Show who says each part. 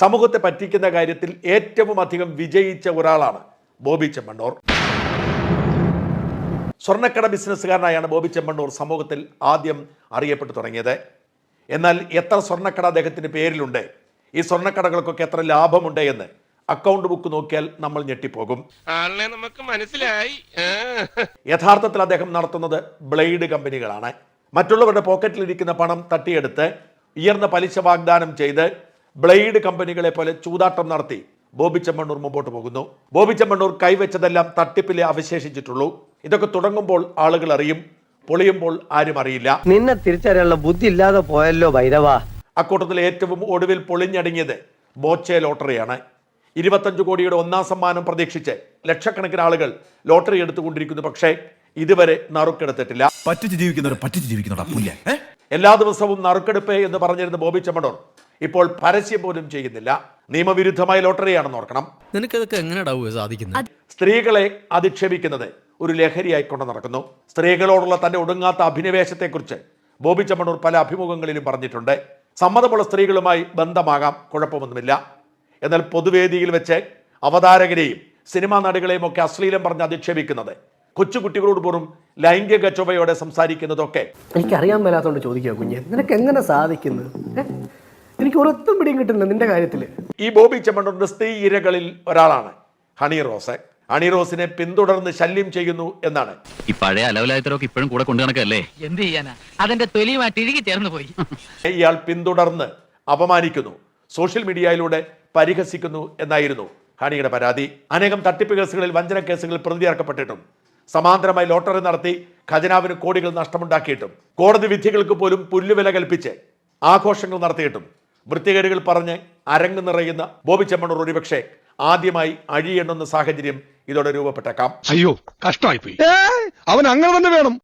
Speaker 1: സമൂഹത്തെ പറ്റിക്കുന്ന കാര്യത്തിൽ ഏറ്റവും അധികം വിജയിച്ച ഒരാളാണ് ബോബി ചെമ്മണ്ണൂർ. സ്വർണക്കട ബിസിനസ്സുകാരനായാണ് ബോബി ചെമ്മണ്ണൂർ സമൂഹത്തിൽ ആദ്യം അറിയപ്പെട്ടു തുടങ്ങിയത്. എന്നാൽ എത്ര സ്വർണക്കട അദ്ദേഹത്തിന്റെ പേരിലുണ്ട്? ഈ സ്വർണക്കടകൾക്കൊക്കെ എത്ര ലാഭമുണ്ട് എന്ന് അക്കൗണ്ട് ബുക്ക് നോക്കിയാൽ നമ്മൾ ഞെട്ടിപ്പോകും.
Speaker 2: നമുക്ക് മനസ്സിലായി.
Speaker 1: യഥാർത്ഥത്തിൽ അദ്ദേഹം നടത്തുന്നത് ബ്ലേഡ് കമ്പനികളാണ്. മറ്റുള്ളവരുടെ പോക്കറ്റിലിരിക്കുന്ന പണം തട്ടിയെടുത്ത് ഉയർന്ന പലിശ വാഗ്ദാനം ചെയ്ത് ബ്ലേഡ് കമ്പനികളെ പോലെ ചൂതാട്ടം നടത്തി ബോബി ചെമ്മണ്ണൂർ മുമ്പോട്ട് പോകുന്നു. ബോബി ചെമ്മണ്ണൂർ കൈവച്ചതെല്ലാം തട്ടിപ്പിലെ അവശേഷിച്ചിട്ടുള്ളൂ. ഇതൊക്കെ തുടങ്ങുമ്പോൾ ആളുകൾ അറിയും പൊളിയുമ്പോൾ ആരും അറിയില്ല.
Speaker 3: നിന്നെ തിരിച്ചറിയാനുള്ള ബുദ്ധി ഇല്ലാതെ പോയല്ലോ ഭൈരവ.
Speaker 1: അക്കൂട്ടത്തിൽ ഏറ്റവും ഒടുവിൽ പൊളിഞ്ഞടങ്ങിയത് ബോച്ചെ ലോട്ടറിയാണ്. ഇരുപത്തഞ്ച് കോടിയുടെ ഒന്നാം സമ്മാനം പ്രതീക്ഷിച്ച് ലക്ഷക്കണക്കിന് ആളുകൾ ലോട്ടറി എടുത്തുകൊണ്ടിരിക്കുന്നു. പക്ഷേ ഇതുവരെ നറുക്കെടുത്തിട്ടില്ല.
Speaker 4: പറ്റിച്ച് ജീവിക്കുന്നവർ പറ്റിച്ച് ജീവിക്കുന്നവർ
Speaker 1: എല്ലാ ദിവസവും നറുക്കെടുപ്പ് എന്ന് പറഞ്ഞിരുന്ന ബോബി ചെമ്മണ്ണൂർ ഇപ്പോൾ പരസ്യം പോലും ചെയ്യുന്നില്ല. നിയമവിരുദ്ധമായ ലോട്ടറിയാണെന്ന് ഓർക്കണം.
Speaker 5: നിനക്കതൊക്കെ എങ്ങനെ സാധിക്കുന്നത്
Speaker 1: സ്ത്രീകളെ അധിക്ഷേപിക്കുന്നത് ഒരു ലഹരിയായി കൊണ്ട് നടക്കുന്നു. സ്ത്രീകളോടുള്ള തന്റെ ഒടുങ്ങാത്ത അഭിനിവേശത്തെക്കുറിച്ച് ബോബി ചമ്മണൂർ പല അഭിമുഖങ്ങളിലും പറഞ്ഞിട്ടുണ്ട്. സമ്മതമുള്ള സ്ത്രീകളുമായി ബന്ധമാകാം കുഴപ്പമൊന്നുമില്ല. എന്നാൽ പൊതുവേദിയിൽ വെച്ച് അവതാരകരെയും സിനിമാ നടികളെയും ഒക്കെ അശ്ലീലം പറഞ്ഞ് അധിക്ഷേപിക്കുന്നത് കൊച്ചുകുട്ടികളോട് പോലും ലൈംഗിക ചൊവ്വയോടെ സംസാരിക്കുന്നതൊക്കെ
Speaker 6: എനിക്കറിയാൻ മേലാത്തോണ്ട് ചോദിക്കുക കുഞ്ഞെ. നിനക്ക് എങ്ങനെ സാധിക്കുന്നു? ഏ? എനിക്ക് ഒരൊത്തും പിടിയും കിട്ടുന്നില്ല നിന്റെ കാര്യത്തിൽ
Speaker 1: ഈ ബോബി ചെമ്മണ്ണൂരിന്റെ സ്ത്രീ ഇരകളിൽ ഒരാളാണ് ഹണി റോസ്. ഹണി റോസിനെ പിന്തുടർന്ന് ശല്യം ചെയ്യുന്നു എന്നാണ്.
Speaker 7: ഈ പഴയ അലവലായത്തരൊക്കെ ഇപ്പോഴും കൂടെ കൊണ്ടു നടക്കല്ലേ?
Speaker 8: എന്ത് ചെയ്യാനാ? അതിന്റെ തൊലിയുമായിട്ട് ഇഴുകി ചേർന്ന് പോയി.
Speaker 1: ഇയാൾ പിന്തുടർന്ന് അപമാനിക്കുന്നു. സോഷ്യൽ മീഡിയയിലൂടെ പരിഹസിക്കുന്നു എന്നായിരുന്നു ഹണിയുടെ പരാതി. അനേകം തട്ടിപ്പ് കേസുകളിൽ വഞ്ചന കേസുകളിൽ പ്രതിചേർക്കപ്പെട്ടിട്ടും സമാന്തരമായി ലോട്ടറി നടത്തി ഖജനാവിന് കോടികൾ നഷ്ടമുണ്ടാക്കിയിട്ടും കോടതി വിധികൾക്ക് പോലും പുല്ലുവില കൽപ്പിച്ച് ആഘോഷങ്ങൾ നടത്തിയിട്ടും വൃത്തികേടുകൾ പറഞ്ഞ് അരങ്ങ് നിറയുന്ന ബോബി ചെമ്മണ്ണൂർ ഒരുപക്ഷെ ആദ്യമായി അഴിയെണ്ണുന്ന സാഹചര്യം ഇതോടെ രൂപപ്പെട്ടേക്കാം.
Speaker 2: അയ്യോ കഷ്ടമായി പോയി
Speaker 9: അവൻ അങ്ങനെ തന്നെ വേണം.